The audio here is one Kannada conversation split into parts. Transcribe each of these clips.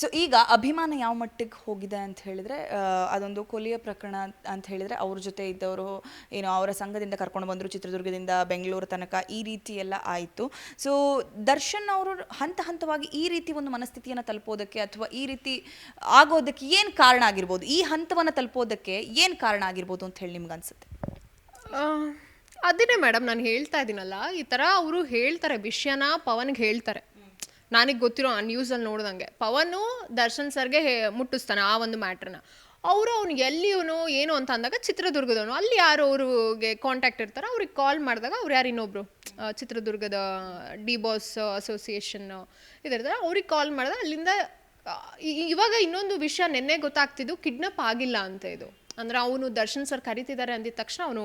ಸೊ ಈಗ ಅಭಿಮಾನ ಯಾವ ಮಟ್ಟಿಗೆ ಹೋಗಿದೆ ಅಂತ ಹೇಳಿದ್ರೆ ಅದೊಂದು ಕೊಲೆಯ ಪ್ರಕರಣ ಅಂತ ಹೇಳಿದ್ರೆ, ಅವ್ರ ಜೊತೆ ಇದ್ದವರು, ಏನು ಅವರ ಸಂಘದಿಂದ ಕರ್ಕೊಂಡು ಬಂದರು, ಚಿತ್ರದುರ್ಗದಿಂದ ಬೆಂಗಳೂರು ತನಕ, ಈ ರೀತಿ ಎಲ್ಲ ಆಯಿತು. ಸೊ ದರ್ಶನ್ ಅವರು ಹಂತ ಹಂತವಾಗಿ ಈ ರೀತಿ ಒಂದು ಮನಸ್ಥಿತಿಯನ್ನು ತಲುಪೋದಕ್ಕೆ ಅಥವಾ ಈ ರೀತಿ ಆಗೋದಕ್ಕೆ ಏನು ಕಾರಣ ಆಗಿರ್ಬೋದು? ಈ ಹಂತವನ್ನು ತಲುಪೋದಕ್ಕೆ ಏನು ಕಾರಣ ಆಗಿರ್ಬೋದು ಅಂತ ಹೇಳಿ ನಿಮ್ಗೆ ಅನ್ಸುತ್ತೆ? ಅದನ್ನೇ ಮೇಡಮ್, ನಾನು ಹೇಳ್ತಾ ಇದ್ದೀನಲ್ಲ ಈ ಥರ ಅವರು ಹೇಳ್ತಾರೆ, ವಿಷಯನ ಪವನ್ಗೆ ಹೇಳ್ತಾರೆ. ನನಗೆ ಗೊತ್ತಿರೋ ಆ ನ್ಯೂಸಲ್ಲಿ ನೋಡ್ದಂಗೆ, ಪವನು ದರ್ಶನ್ ಸರ್ಗೆ ಮುಟ್ಟಿಸ್ತಾನೆ ಆ ಒಂದು ಮ್ಯಾಟ್ರನ್ನ ಅವರು ಅವ್ನು ಎಲ್ಲಿ ಇವನು ಏನು ಅಂತ ಅಂದಾಗ ಚಿತ್ರದುರ್ಗದವನು. ಅಲ್ಲಿ ಯಾರು ಅವ್ರಿಗೆ ಕಾಂಟ್ಯಾಕ್ಟ್ ಇರ್ತಾರೋ, ಅವ್ರಿಗೆ ಕಾಲ್ ಮಾಡಿದಾಗ ಅವ್ರು ಯಾರು ಇನ್ನೊಬ್ರು? ಚಿತ್ರದುರ್ಗದ ಡಿ ಬಾಸ್ ಅಸೋಸಿಯೇಷನ್ ಇದಿರ್ತಾರೆ ಅವ್ರಿಗೆ ಕಾಲ್ ಮಾಡಿದಾಗ ಅಲ್ಲಿಂದ ಇವಾಗ ಇನ್ನೊಂದು ವಿಷಯ ನಿನ್ನೆ ಗೊತ್ತಾಗ್ತಿದ್ದು ಕಿಡ್ನಪ್ ಆಗಿಲ್ಲ ಅಂತ ಇದು. ಅಂದ್ರೆ ಅವನು ದರ್ಶನ್ ಸರ್ ಕರಿತಿದ್ದಾರೆ ಅಂದಿದ ತಕ್ಷಣ ಅವನು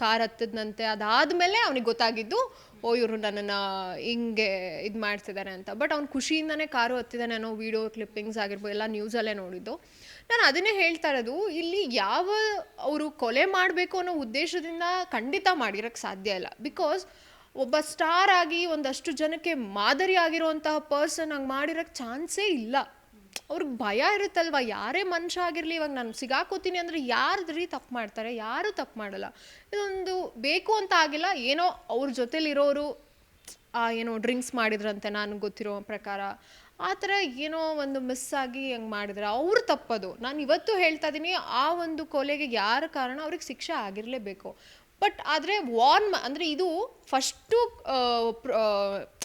ಕಾರ್ ಹತ್ತದ್ನಂತೆ, ಅದಾದ್ಮೇಲೆ ಅವನಿಗೆ ಗೊತ್ತಾಗಿದ್ದು, ಓ, ಇವರು ನನ್ನನ್ನು ಹಿಂಗೆ ಇದು ಮಾಡ್ತಿದ್ದಾರೆ ಅಂತ. ಬಟ್ ಅವ್ನು ಖುಷಿಯಿಂದನೇ ಕಾರು ಹತ್ತಿದ್ದಾನೆ ಅನ್ನೋ ವಿಡಿಯೋ ಕ್ಲಿಪ್ಪಿಂಗ್ಸ್ ಆಗಿರ್ಬೋದು, ಎಲ್ಲ ನ್ಯೂಸಲ್ಲೇ ನೋಡಿದ್ದು. ನಾನು ಅದನ್ನೇ ಹೇಳ್ತಾ ಇರೋದು, ಇಲ್ಲಿ ಯಾವ ಅವರು ಕೊಲೆ ಮಾಡಬೇಕು ಅನ್ನೋ ಉದ್ದೇಶದಿಂದ ಖಂಡಿತ ಮಾಡಿರೋಕ್ಕೆ ಸಾಧ್ಯ ಇಲ್ಲ. ಬಿಕಾಸ್ ಒಬ್ಬ ಸ್ಟಾರ್ ಆಗಿ ಒಂದಷ್ಟು ಜನಕ್ಕೆ ಮಾದರಿ ಆಗಿರುವಂತಹ ಪರ್ಸನ್ ಹಂಗೆ ಮಾಡಿರೋಕ್ಕೆ ಚಾನ್ಸೇ ಇಲ್ಲ. ಅವ್ರಿಗೆ ಭಯ ಇರುತ್ತಲ್ವ? ಯಾರೇ ಮನುಷ್ಯ ಆಗಿರಲಿ, ಇವಾಗ ನಾನು ಸಿಗಾಕೋತೀನಿ ಅಂದರೆ ಯಾರದ್ರಿ ತಪ್ಪು ಮಾಡ್ತಾರೆ, ಯಾರೂ ತಪ್ಪು ಮಾಡಲ್ಲ. ಇದೊಂದು ಬೇಕು ಅಂತ ಆಗಿಲ್ಲ, ಏನೋ ಅವ್ರ ಜೊತೆಲಿರೋರು ಏನೋ ಡ್ರಿಂಕ್ಸ್ ಮಾಡಿದ್ರಂತೆ ನಾನು ಗೊತ್ತಿರೋ ಪ್ರಕಾರ. ಆ ಥರ ಏನೋ ಒಂದು ಮಿಸ್ ಆಗಿ ಹಂಗೆ ಮಾಡಿದ್ರೆ ಅವರು ತಪ್ಪದು. ನಾನು ಇವತ್ತು ಹೇಳ್ತಾ ಇದ್ದೀನಿ ಆ ಒಂದು ಕೊಲೆಗೆ ಯಾರ ಕಾರಣ ಅವ್ರಿಗೆ ಶಿಕ್ಷೆ ಆಗಿರಲೇಬೇಕು. ಬಟ್ ಆದರೆ ವಾರ್ನ್ ಅಂದರೆ ಇದು ಫಸ್ಟು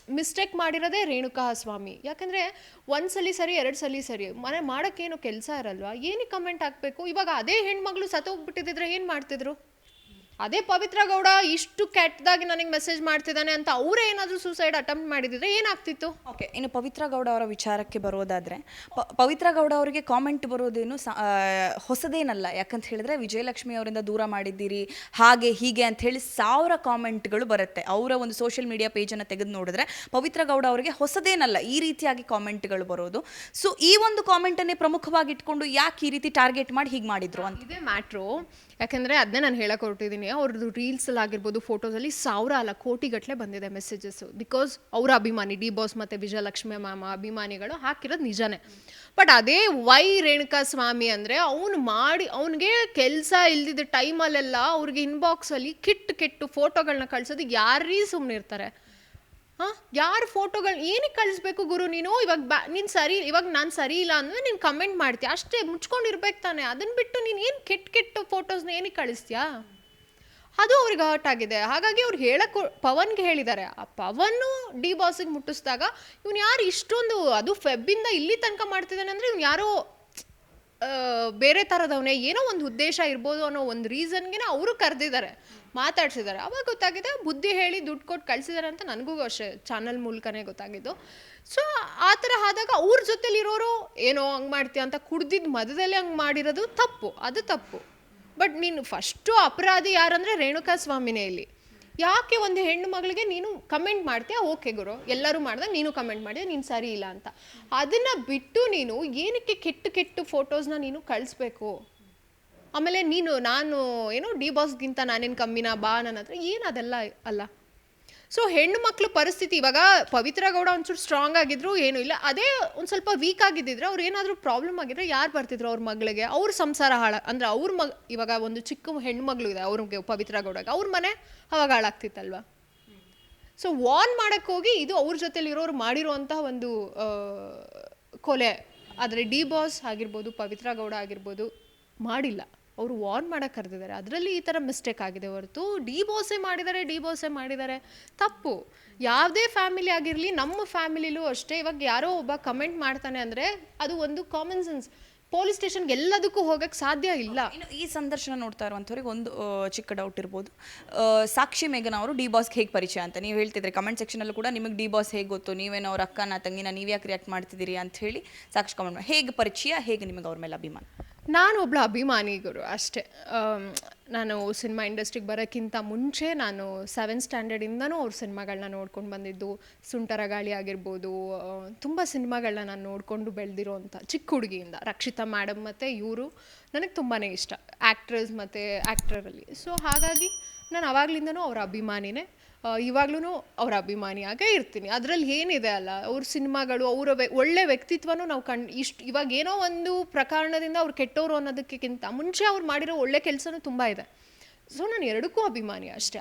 ಮಿಸ್ಟೇಕ್ ಮಾಡಿರೋದೇ ರೇಣುಕಾ ಸ್ವಾಮಿ ಯಾಕಂದರೆ ಒಂದು ಸಲ ಸರಿ, ಎರಡು ಸಲ ಸರಿ, ಮನೆ ಮಾಡೋಕ್ಕೇನು ಕೆಲಸ ಇರಲ್ವಾ? ಏನಕ್ಕೆ ಕಮೆಂಟ್ ಹಾಕಬೇಕು? ಇವಾಗ ಅದೇ ಹೆಣ್ಮಗಳು ಸತ್ತೋಗ್ಬಿಟ್ಟಿದ್ರೆ ಏನು ಮಾಡ್ತಿದ್ರು? ಅದೇ ಪವಿತ್ರ ಗೌಡ ಇಷ್ಟು ಕೆಟ್ಟದಾಗಿ ನನಗೆ ಮೆಸೇಜ್ ಮಾಡ್ತಿದ್ದಾನೆ ಅಂತ ಅವರೇ ಏನಾದರೂ ಸೂಸೈಡ್ ಅಟೆಂಪ್ಟ್ ಮಾಡಿದಿದ್ರೆ ಏನಾಗ್ತಿತ್ತು? ಓಕೆ ಇನ್ನು ಪವಿತ್ರ ಗೌಡ ಅವರ ವಿಚಾರಕ್ಕೆ ಬರೋದಾದರೆ ಪ- ಪವಿತ್ರ ಗೌಡ ಅವರಿಗೆ ಕಾಮೆಂಟ್ ಬರೋದೇನು ಸ- ಹೊಸದೇನಲ್ಲ. ಯಾಕಂತ ಹೇಳಿದ್ರೆ ವಿಜಯಲಕ್ಷ್ಮಿ ಅವರಿಂದ ದೂರ ಮಾಡಿದ್ದೀರಿ ಹಾಗೆ ಹೀಗೆ ಅಂತ ಹೇಳಿ ಸಾವಿರ ಕಾಮೆಂಟ್ಗಳು ಬರುತ್ತೆ. ಅವರ ಒಂದು ಸೋಷಿಯಲ್ ಮೀಡಿಯಾ ಪೇಜನ್ನು ತೆಗೆದು ನೋಡಿದ್ರೆ ಪವಿತ್ರ ಗೌಡ ಅವರಿಗೆ ಹೊಸದೇನಲ್ಲ ಈ ರೀತಿಯಾಗಿ ಕಾಮೆಂಟ್ಗಳು ಬರೋದು. ಸೊ ಈ ಒಂದು ಕಾಮೆಂಟನ್ನೇ ಪ್ರಮುಖವಾಗಿ ಇಟ್ಕೊಂಡು ಯಾಕೆ ಈ ರೀತಿ ಟಾರ್ಗೆಟ್ ಮಾಡಿ ಹೀಗೆ ಮಾಡಿದ್ರು ಅಂತ? ಇದೇ ಮ್ಯಾಟ್ರು ಯಾಕಂದರೆ ಅದನ್ನೇ ನಾನು ಹೇಳಕ್ಕೆ ಹೊರಟಿದ್ದೀನಿ ಅವ್ರದ್ದು ರೀಲ್ಸಲ್ಲಿ ಆಗಿರ್ಬೋದು ಫೋಟೋಸಲ್ಲಿ ಸಾವಿರ ಅಲ್ಲ ಕೋಟಿಗಟ್ಟಲೆ ಬಂದಿದೆ ಮೆಸೇಜಸ್ಸು ಬಿಕಾಸ್ ಅವರ ಅಭಿಮಾನಿ, ಡಿ ಬಾಸ್ ಮತ್ತು ವಿಜಯಲಕ್ಷ್ಮಿ ಮಾಮ ಅಭಿಮಾನಿಗಳು ಹಾಕಿರೋದು ನಿಜಾನೇ. ಬಟ್ ಅದೇ ವೈ ರೇಣುಕಾ ಸ್ವಾಮಿ ಅಂದರೆ ಅವನು ಮಾಡಿ, ಅವನಿಗೆ ಕೆಲಸ ಇಲ್ದಿದ್ದ ಟೈಮಲ್ಲೆಲ್ಲ ಅವ್ರಿಗೆ ಇನ್ಬಾಕ್ಸಲ್ಲಿ ಕಿಟ್ಟು ಕೆಟ್ಟು ಫೋಟೋಗಳನ್ನ ಕಳ್ಸೋದು ಯಾರೀ ಸುಮ್ಮನೆ ಇರ್ತಾರೆ? ಹಾಂ? ಯಾರು ಫೋಟೋಗಳು ಏನಕ್ಕೆ ಕಳಿಸ್ಬೇಕು ಗುರು ನೀನು? ಇವಾಗ ಬ್ಯಾ ನೀನು ಸರಿ, ಇವಾಗ ನಾನು ಸರಿ ಇಲ್ಲ ಅಂದರೆ ನೀನು ಕಮೆಂಟ್ ಮಾಡ್ತೀಯ? ಅಷ್ಟೇ, ಮುಚ್ಕೊಂಡಿರ್ಬೇಕು ತಾನೆ. ಅದನ್ನ ಬಿಟ್ಟು ನೀನು ಏನು ಕೆಟ್ಟ ಕೆಟ್ಟ ಫೋಟೋಸ್ನ ಏನಕ್ಕೆ ಕಳಿಸ್ತೀಯಾ? ಅದು ಅವ್ರಿಗೆ ಹರ್ಟ್ ಆಗಿದೆ. ಹಾಗಾಗಿ ಅವ್ರು ಹೇಳಕ್ಕೆ, ಪವನ್ಗೆ ಹೇಳಿದ್ದಾರೆ. ಆ ಪವನ್ನು ಡಿ ಬಾಸಿಗೆ ಮುಟ್ಟಿಸಿದಾಗ ಇವ್ನು ಯಾರು ಇಷ್ಟೊಂದು, ಅದು ಫೆಬ್ಬಿಂದ ಇಲ್ಲಿ ತನಕ ಮಾಡ್ತಿದ್ದಾನೆ ಅಂದರೆ ಇವ್ನು ಯಾರೋ ಬೇರೆ ಥರದವನೇ ಏನೋ ಒಂದು ಉದ್ದೇಶ ಇರ್ಬೋದು ಅನ್ನೋ ಒಂದು ರೀಸನ್ಗೆ ಅವರು ಕರೆದಿದ್ದಾರೆ, ಮಾತಾಡ್ಸಿದ್ದಾರೆ. ಅವಾಗ ಗೊತ್ತಾಗಿದೆ, ಬುದ್ಧಿ ಹೇಳಿ ದುಡ್ಡು ಕೊಟ್ಟು ಕಳಿಸಿದ್ದಾರೆ ಅಂತ ನನಗೂ ಅಷ್ಟೇ ಚಾನಲ್ ಮೂಲಕನೇ ಗೊತ್ತಾಗಿದ್ದು. ಸೊ ಆ ಥರ ಆದಾಗ ಅವ್ರ ಜೊತೆಲಿರೋರು, ಏನೋ ಹಂಗೆ ಮಾಡ್ತೀಯ ಅಂತ ಕುಡ್ದಿದ್ದು ಮಧ್ಯದಲ್ಲೇ ಹಂಗೆ ಮಾಡಿರೋದು ತಪ್ಪು. ಅದು ತಪ್ಪು. ಬಟ್ ನೀನು ಫಸ್ಟು ಅಪರಾಧಿ ಯಾರಂದರೆ ರೇಣುಕಾ ಸ್ವಾಮಿನೇ ಇಲ್ಲಿ. ಯಾಕೆ ಒಂದು ಹೆಣ್ಣು ಮಗಳಿಗೆ ನೀನು ಕಮೆಂಟ್ ಮಾಡ್ತೀಯಾ? ಓಕೆ ಗುರು, ಎಲ್ಲರೂ ಮಾಡಿದಾಗ ನೀನು ಕಮೆಂಟ್ ಮಾಡಿದೆ ನೀನು ಸರಿ ಇಲ್ಲ ಅಂತ. ಅದನ್ನು ಬಿಟ್ಟು ನೀನು ಏನಕ್ಕೆ ಕೆಟ್ಟ ಕೆಟ್ಟ ಫೋಟೋಸ್ನ ನೀನು ಕಳಿಸ್ಬೇಕು? ಆಮೇಲೆ ನೀನು, ನಾನು, ಏನೋ ಡಿ ಬಾಸ್ಗಿಂತ ನಾನೇನು ಕಮ್ಮಿನಾ? ಬಾ ನನ್ನ ಹತ್ರ, ಏನು ಅದೆಲ್ಲ ಅಲ್ಲ? ಸೊ ಹೆಣ್ಣು ಮಕ್ಕಳು ಪರಿಸ್ಥಿತಿ ಇವಾಗ ಪವಿತ್ರ ಗೌಡ ಒಂಚೂರು ಸ್ಟ್ರಾಂಗ್ ಆಗಿದ್ರು, ಏನೂ ಇಲ್ಲ. ಅದೇ ಒಂದು ಸ್ವಲ್ಪ ವೀಕ್ ಆಗಿದ್ದಿದ್ರೆ ಅವ್ರು ಏನಾದರೂ ಪ್ರಾಬ್ಲಮ್ ಆಗಿದ್ರೆ ಯಾರು ಬರ್ತಿದ್ರು ಅವ್ರ ಮಗಳಿಗೆ? ಅವ್ರ ಸಂಸಾರ ಹಾಳ. ಅಂದರೆ ಅವ್ರ ಮಗ, ಇವಾಗ ಒಂದು ಚಿಕ್ಕ ಹೆಣ್ಣು ಮಗಳು ಇದೆ, ಅವ್ರಿಗೆ ಪವಿತ್ರ ಗೌಡಗೆ. ಅವ್ರ ಮನೆ ಅವಾಗ ಹಾಳಾಗ್ತಿತ್ತಲ್ವಾ? ಸೊ ವಾರ್ನ್ ಮಾಡೋಕ್ಕೆ ಹೋಗಿ ಇದು ಅವ್ರ ಜೊತೆಲಿರೋರು ಮಾಡಿರುವಂತಹ ಒಂದು ಕೊಲೆ. ಆದರೆ ಡಿ ಬಾಸ್ ಆಗಿರ್ಬೋದು, ಪವಿತ್ರ ಗೌಡ ಆಗಿರ್ಬೋದು, ಮಾಡಿಲ್ಲ. ಅವರು ವಾರ್ನ್ ಮಾಡಕ್ಕೆ ಕರೆದಿದ್ದಾರೆ. ಅದರಲ್ಲಿ ಈ ಥರ ಮಿಸ್ಟೇಕ್ ಆಗಿದೆ ಹೊರತು ಡಿ ಬೋಸೆ ಮಾಡಿದ್ದಾರೆ ಡಿ ಬೋಸೆ ಮಾಡಿದ್ದಾರೆ. ತಪ್ಪು. ಯಾವುದೇ ಫ್ಯಾಮಿಲಿ ಆಗಿರಲಿ, ನಮ್ಮ ಫ್ಯಾಮಿಲಿಲೂ ಅಷ್ಟೇ ಇವಾಗ ಯಾರೋ ಒಬ್ಬ ಕಮೆಂಟ್ ಮಾಡ್ತಾನೆ ಅಂದರೆ ಅದು ಒಂದು ಕಾಮನ್ ಸೆನ್ಸ್ ಪೊಲೀಸ್ ಸ್ಟೇಷನ್ಗೆ ಎಲ್ಲದಕ್ಕೂ ಹೋಗಕ್ಕೆ ಸಾಧ್ಯ ಇಲ್ಲ. ಇನ್ನು ಈ ಸಂದರ್ಶನ ನೋಡ್ತಾ ಇರುವಂಥವ್ರಿಗೆ ಒಂದು ಚಿಕ್ಕ ಡೌಟ್ ಇರ್ಬೋದು. ಸಾಕ್ಷಿ ಮೇಘನ ಅವರು ಡಿ ಬಾಸ್ಗೆ ಹೇಗೆ ಪರಿಚಯ ಅಂತ ನೀವು ಹೇಳ್ತಿದ್ರೆ. ಕಮೆಂಟ್ ಸೆಕ್ಷನಲ್ಲೂ ಕೂಡ ನಿಮಗೆ ಡಿ ಬಾಸ್ ಹೇಗೆ ಗೊತ್ತು? ನೀವೇನೋ ಅವ್ರ ಅಕ್ಕನ, ತಂಗಿನ ನೀವು ಯಾಕೆ ರಿಯಾಕ್ಟ್ ಮಾಡ್ತಿದ್ದೀರಿ ಅಂತ ಹೇಳಿ ಸಾಕ್ಷಿ ಕಮೆಂಟ್ ಹೇಗೆ ಪರಿಚಯ, ಹೇಗೆ ನಿಮಗೆ ಅವ್ರ ಮೇಲೆ ಅಭಿಮಾನ? ನಾನು ಒಬ್ಬಳು ಅಭಿಮಾನಿ ಗುರು ಅಷ್ಟೇ ನಾನು ಸಿನಿಮಾ ಇಂಡಸ್ಟ್ರಿಗೆ ಬರೋಕ್ಕಿಂತ ಮುಂಚೆ ನಾನು ಸೆವೆನ್ ಸ್ಟ್ಯಾಂಡರ್ಡಿಂದನೂ ಅವ್ರ ಸಿನಿಮಾಗಳನ್ನ ನೋಡ್ಕೊಂಡು ಬಂದಿದ್ದು. ಸುಂಟರ ಗಾಳಿ ಆಗಿರ್ಬೋದು ತುಂಬ ಸಿನಿಮಾಗಳನ್ನ ನಾನು ನೋಡಿಕೊಂಡು ಬೆಳೆದಿರೋಂಥ ಚಿಕ್ಕ ಹುಡುಗಿಯಿಂದ. ರಕ್ಷಿತಾ ಮ್ಯಾಡಮ್ ಮತ್ತು ಇವರು ನನಗೆ ತುಂಬಾ ಇಷ್ಟ. ಆ್ಯಕ್ಟ್ರಸ್ ಮತ್ತು ಆ್ಯಕ್ಟ್ರಲ್ಲಿ ಸೊ ಹಾಗಾಗಿ ನಾನು ಅವಾಗ್ಲಿಂದನೂ ಅವರ ಅಭಿಮಾನಿನೇ. ಇವಾಗ್ಲೂ ಅವ್ರ ಅಭಿಮಾನಿಯಾಗೇ ಇರ್ತೀನಿ. ಅದರಲ್ಲಿ ಏನಿದೆ ಅಲ್ಲ, ಅವ್ರ ಸಿನಿಮಾಗಳು, ಅವರ ಒಳ್ಳೆ ವ್ಯಕ್ತಿತ್ವನೂ ನಾವು ಕಣ್ ಇಷ್ಟು, ಇವಾಗ ಏನೋ ಒಂದು ಪ್ರಕರಣದಿಂದ ಅವ್ರು ಕೆಟ್ಟವರು ಅನ್ನೋದಕ್ಕಿಂತ ಮುಂಚೆ ಅವ್ರು ಮಾಡಿರೋ ಒಳ್ಳೆ ಕೆಲಸನೂ ತುಂಬ ಇದೆ. ಸೊ ನಾನು ಎರಡಕ್ಕೂ ಅಭಿಮಾನಿ ಅಷ್ಟೇ.